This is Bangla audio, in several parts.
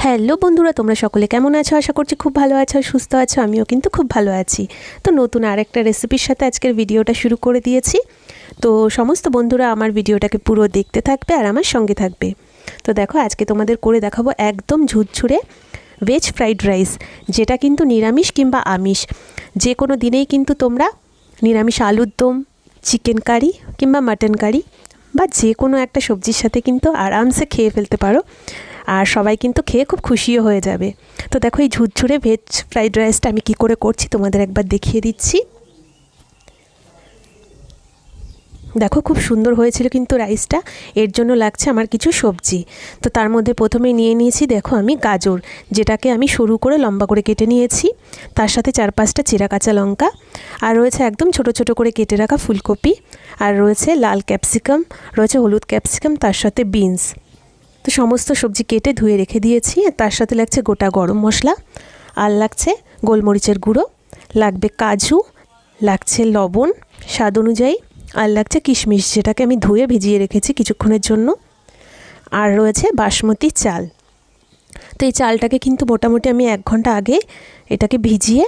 হ্যালো বন্ধুরা, তোমরা সকলে কেমন আছো? আশা করছি খুব ভালো আছো, সুস্থ আছো, আমিও কিন্তু খুব ভালো আছি। তো নতুন আরেকটা রেসিপির সাথে আজকের ভিডিওটা শুরু করে দিয়েছি। তো সমস্ত বন্ধুরা, আমার ভিডিওটাকে পুরো দেখতে থাকবে আর আমার সঙ্গে থাকবে। তো দেখো, আজকে তোমাদের করে দেখাবো একদম ঝুরঝুরে ভেজ ফ্রাইড রাইস যেটা কিন্তু নিরামিষ কিংবা আমিষ। যে কোনো দিনেই কিন্তু তোমরা নিরামিষ আলুর দম চিকেন কারি কিংবা মাটন কারি বা যে কোনো একটা সবজির সাথে কিন্তু আরামসে খেয়ে ফেলতে পারো। আর সবাই কিন্তু খেয়ে খুব খুশিও হয়ে যাবে। তো দেখো এই ঝুরঝুরে ভেজ ফ্রাইড রাইসটা আমি কি করে করছি তোমাদের একবার দেখিয়ে দিচ্ছি। দেখো খুব সুন্দর হয়েছিল কিন্তু রাইসটা এর জন্য লাগছে আমার কিছু সবজি। তো তার মধ্যে প্রথমে নিয়ে নিয়েছি দেখো আমি গাজর, যেটাকে আমি সরু করে লম্বা করে কেটে নিয়েছি। তার সাথে চার পাঁচটা চিরা কাঁচা লঙ্কা, আর রয়েছে একদম ছোট ছোট করে কেটে রাখা ফুলকপি, আর রয়েছে লাল ক্যাপসিকাম রয়েছে হলুদ ক্যাপসিকাম তার সাথে বিনস তো সমস্ত সবজি কেটে ধুয়ে রেখে দিয়েছি। তার সাথে লাগছে গোটা গরম মশলা আর লাগছে গোলমরিচের গুঁড়ো, লাগবে কাজু, লাগছে লবণ স্বাদ অনুযায়ী আর লাগছে কিশমিশ যেটাকে আমি ধুয়ে ভিজিয়ে রেখেছি কিছুক্ষণের জন্য। আর রয়েছে বাসমতি চাল। তো এই চালটাকে কিন্তু মোটামুটি আমি এক ঘণ্টা আগে এটাকে ভিজিয়ে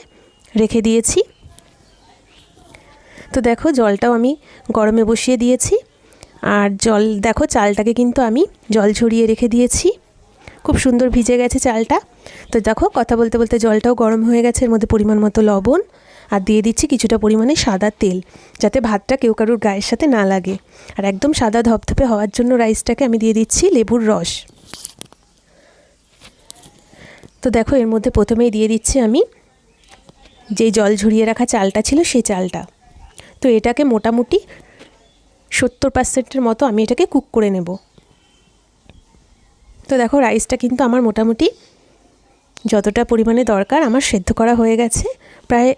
রেখে দিয়েছি। তো দেখো জলটাও আমি গরমে বসিয়ে দিয়েছি। আর জল, দেখো চালটাকে কিন্তু আমি জল ঝরিয়ে রেখে দিয়েছি। খুব সুন্দর ভিজে গেছে চালটা। তো দেখো, কথা বলতে বলতে জলটাও গরম হয়ে গেছে, এর মধ্যে পরিমাণ মতো লবণ। আর দিয়ে দিচ্ছি কিছুটা পরিমাণে সাদা তেল, যাতে ভাতটা কেউ কারুর গায়ের সাথে না লাগে। আর একদম সাদা ধপধপে হওয়ার জন্য রাইসটাকে আমি দিয়ে দিচ্ছি লেবুর রস। তো দেখো, এর মধ্যে প্রথমেই দিয়ে দিচ্ছি আমি যেই জল ঝরিয়ে রাখা চালটা ছিল সেই চালটা। তো এটাকে মোটামুটি সত্তর পার্সেন্টের মতো আমি এটাকে কুক করে নেব। তো দেখো রাইসটা কিন্তু আমার মোটামুটি যতটা পরিমাণে দরকার আমার সেদ্ধ করা হয়ে গেছে। প্রায়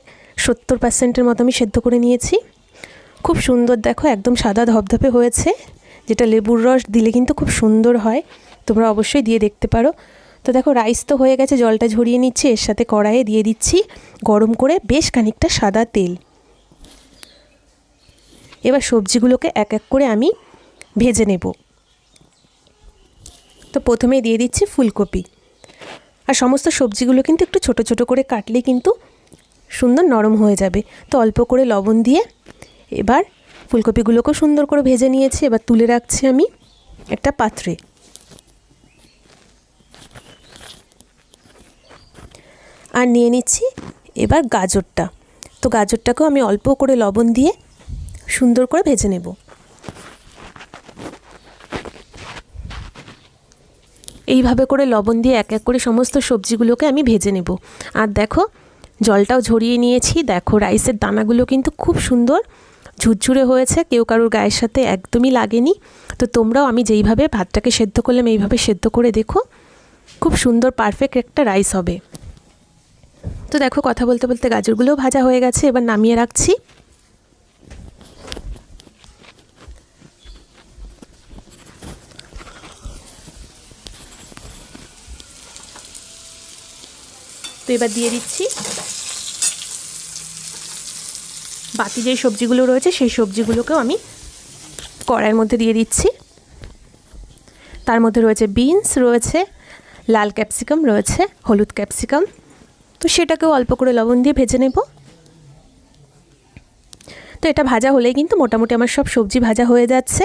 সত্তর পার্সেন্টের মতো আমি সেদ্ধ করে নিয়েছি। খুব সুন্দর দেখো, একদম সাদা ধপধপে হয়েছে। যেটা লেবুর রস দিলে কিন্তু খুব সুন্দর হয়। তোমরা অবশ্যই দিয়ে দেখতে পারো। তো দেখো রাইস তো হয়ে গেছে, জলটা ঝরিয়ে নিচ্ছি, এর সাথে কড়াইয়ে দিয়ে দিচ্ছি গরম করে বেশ খানিকটা সাদা তেল। এবার সবজিগুলোকে এক এক করে আমি ভেজে নেব। তো প্রথমেই দিয়ে দিচ্ছি ফুলকপি। আর সমস্ত সবজিগুলো কিন্তু একটু ছোট ছোট করে কাটলেই কিন্তু সুন্দর নরম হয়ে যাবে। তো অল্প করে লবণ দিয়ে এবার ফুলকপিগুলোকেও সুন্দর করে ভেজে নিয়েছি। এবার তুলে রাখছি আমি একটা পাত্রে। আর নিয়ে নিচ্ছি এবার গাজরটা। তো গাজরটাকেও আমি অল্প করে লবণ দিয়ে সুন্দর করে ভেজে নেব। এইভাবে করে লবণ দিয়ে এক এক করে সমস্ত সবজিগুলোকে আমি ভেজে নেব। আর দেখো, জলটাও ঝরিয়ে নিয়েছি। দেখো, রাইসের দানাগুলো কিন্তু খুব সুন্দর ঝুরঝুরে হয়েছে। কেউ কারোর গায়ের সাথে একদমই লাগেনি। তো তোমরাও আমি যেইভাবে ভাতটাকে সেদ্ধ করলাম, এইভাবে সেদ্ধ করে দেখো, খুব সুন্দর পারফেক্ট একটা রাইস হবে। তো দেখো, কথা বলতে বলতে গাজরগুলোও ভাজা হয়ে গেছে। এবার নামিয়ে রাখছি। তো এবার দিয়ে দিচ্ছি। বাকি যে সবজিগুলো রয়েছে, সেই সবজিগুলোকেও আমি কড়াইয়ের মধ্যে দিয়ে দিচ্ছি। তার মধ্যে রয়েছে বিনস, রয়েছে লাল ক্যাপসিকাম, রয়েছে হলুদ ক্যাপসিকাম। তো সেটাকেও অল্প করে লবণ দিয়ে ভেজে নেব। তো এটা ভাজা হলেই কিন্তু মোটামুটি আমার সব সবজি ভাজা হয়ে যাচ্ছে।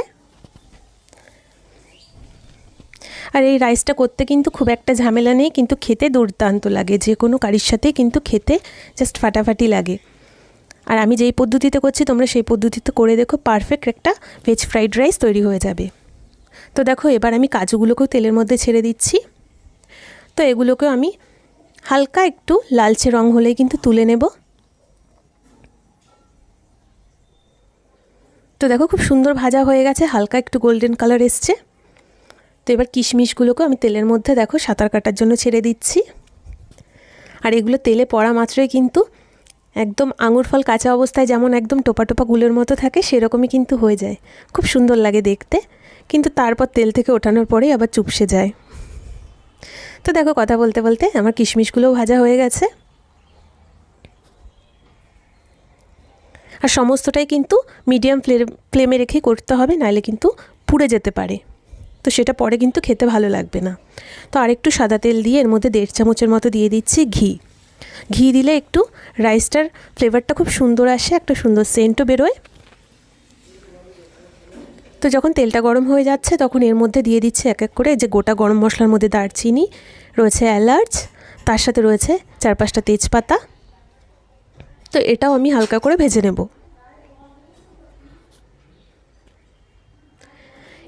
আর এই রাইসটা করতে কিন্তু খুব একটা ঝামেলা নেই, কিন্তু খেতে দুর্দান্ত লাগে। যে কোনো কারির সাথে কিন্তু খেতে জাস্ট ফাটাফাটি লাগে। আর আমি যেই পদ্ধতিতে করছি, তোমরা সেই পদ্ধতিতে করে দেখো পারফেক্ট একটা ভেজ ফ্রাইড রাইস তৈরি হয়ে যাবে। তো দেখো, এবার আমি কাজুগুলোকেও তেলের মধ্যে ছেড়ে দিচ্ছি। তো এগুলোকেও আমি হালকা একটু লালচে রং হলেই কিন্তু তুলে নেব। তো দেখো, খুব সুন্দর ভাজা হয়ে গেছে, হালকা একটু গোল্ডেন কালার এসছে। তো এবার কিশমিশগুলোকেও আমি তেলের মধ্যে দেখো সাঁতার কাটার জন্য ছেড়ে দিচ্ছি। আর এগুলো তেলে পড়া মাত্রই কিন্তু একদম আঙুর ফল কাঁচা অবস্থায় যেমন একদম টোপা টোপা গুলের মতো থাকে, সেরকমই কিন্তু হয়ে যায়। খুব সুন্দর লাগে দেখতে। কিন্তু তারপর তেল থেকে ওঠানোর পরেই আবার চুপসে যায়। তো দেখো কথা বলতে বলতে আমার কিশমিশগুলোও ভাজা হয়ে গেছে। আর সমস্তটাই কিন্তু মিডিয়াম ফ্লেমে রেখে করতে হবে, নাহলে কিন্তু পুড়ে যেতে পারে। তো সেটা পরে কিন্তু খেতে ভালো লাগবে না। তো আরেকটু সাদা তেল দিয়ে এর মধ্যে দেড় চামচের মতো দিয়ে দিচ্ছি ঘি। ঘি দিলে একটু রাইসটার ফ্লেভারটা খুব সুন্দর আসে, একটা সুন্দর সেন্টও বেরোয়। তো যখন তেলটা গরম হয়ে যাচ্ছে তখন এর মধ্যে দিয়ে দিচ্ছি এক এক করে যে গোটা গরম মশলার মধ্যে দারচিনি, রয়েছে এলাচ, তার সাথে রয়েছে চার পাঁচটা তেজপাতা। তো এটাও আমি হালকা করে ভেজে নেব।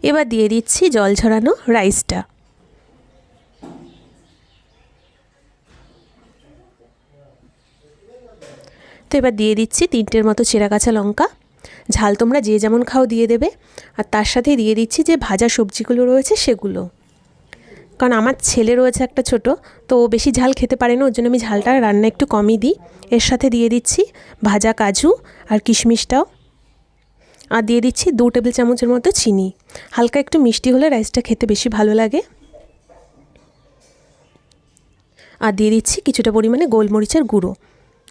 এবার দিয়ে দিচ্ছি জল ঝরানো রাইসটা। তো এবার দিয়ে দিচ্ছি তিনটের মতো চেরা কাঁচা লঙ্কা। ঝাল তোমরা যে যেমন খাও দিয়ে দেবে। আর তার সাথে দিয়ে দিচ্ছি যে ভাজা সবজিগুলো রয়েছে সেগুলো। কারণ আমার ছেলে রয়েছে একটা ছোট, তো ও বেশি ঝাল খেতে পারে না, ওর জন্য আমি ঝালটা রান্না একটু কমই দিই। এর সাথে দিয়ে দিচ্ছি ভাজা কাজু আর কিশমিশটাও। আর দিয়ে দিচ্ছি দু টেবিল চামচের মতো চিনি। হালকা একটু মিষ্টি হলে রাইসটা খেতে বেশি ভালো লাগে। আর দিয়ে দিচ্ছি কিছুটা পরিমাণে গোলমরিচের গুঁড়ো।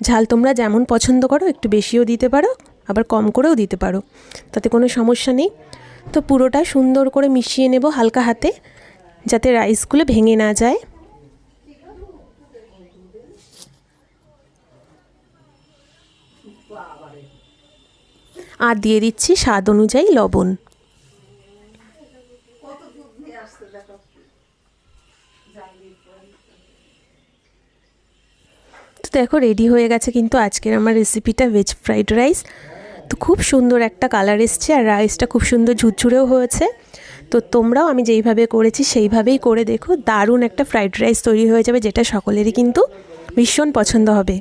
ঝাল তোমরা যেমন পছন্দ করো, একটু বেশিও দিতে পারো, আবার কম করেও দিতে পারো। তাতে কোনো সমস্যা নেই। তো পুরোটা সুন্দর করে মিশিয়ে নেব হালকা হাতে, যাতে রাইসগুলো ভেঙে না যায়। আর দিয়ে দিচ্ছি স্বাদ অনুযায়ী লবণ। তো দেখো রেডি হয়ে গেছে কিন্তু আজকের আমার রেসিপিটা ভেজ ফ্রাইড রাইস তো খুব সুন্দর একটা কালার এসছে আর রাইসটা খুব সুন্দর ঝুরঝুরেও হয়েছে। তো তোমরাও আমি যেইভাবে করেছি সেইভাবেই করে দেখো। দারুণ একটা ফ্রাইড রাইস তৈরি হয়ে যাবে, যেটা সকলেরই কিন্তু ভীষণ পছন্দ হবে।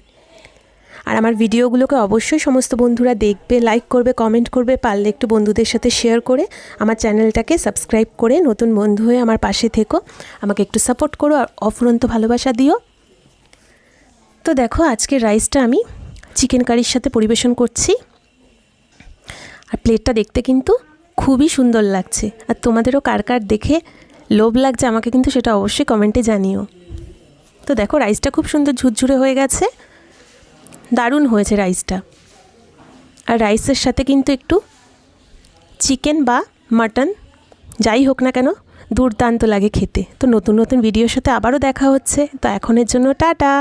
আর আমার ভিডিওগুলোকে অবশ্যই সমস্ত বন্ধুরা দেখবে লাইক করবে কমেন্ট করবে, পারলে একটু বন্ধুদের সাথে শেয়ার করে আমার চ্যানেলটাকে সাবস্ক্রাইব করে নতুন বন্ধু হয়ে আমার পাশে থেকো। আমাকে একটু সাপোর্ট করো আর অফুরন্ত ভালোবাসা দিও। তো দেখো আজকে রাইসটা আমি চিকেন কারির সাথে পরিবেশন করছি। আর প্লেটটা দেখতে কিন্তু খুবই সুন্দর লাগছে। আর তোমাদেরও কার কার দেখে লোভ লাগছে আমাকে কিন্তু সেটা অবশ্যই কমেন্টে জানিও। তো দেখো রাইসটা খুব সুন্দর ঝুরঝুরে হয়ে গেছে। দারুণ হয়েছে রাইসটা। আর রাইসের সাথে কিন্তু একটু চিকেন বা মাটন, যাই হোক না কেন, দুর্দান্ত লাগে খেতে। তো নতুন নতুন ভিডিওর সাথে আবারও দেখা হচ্ছে। তো এখনের জন্য টাটা!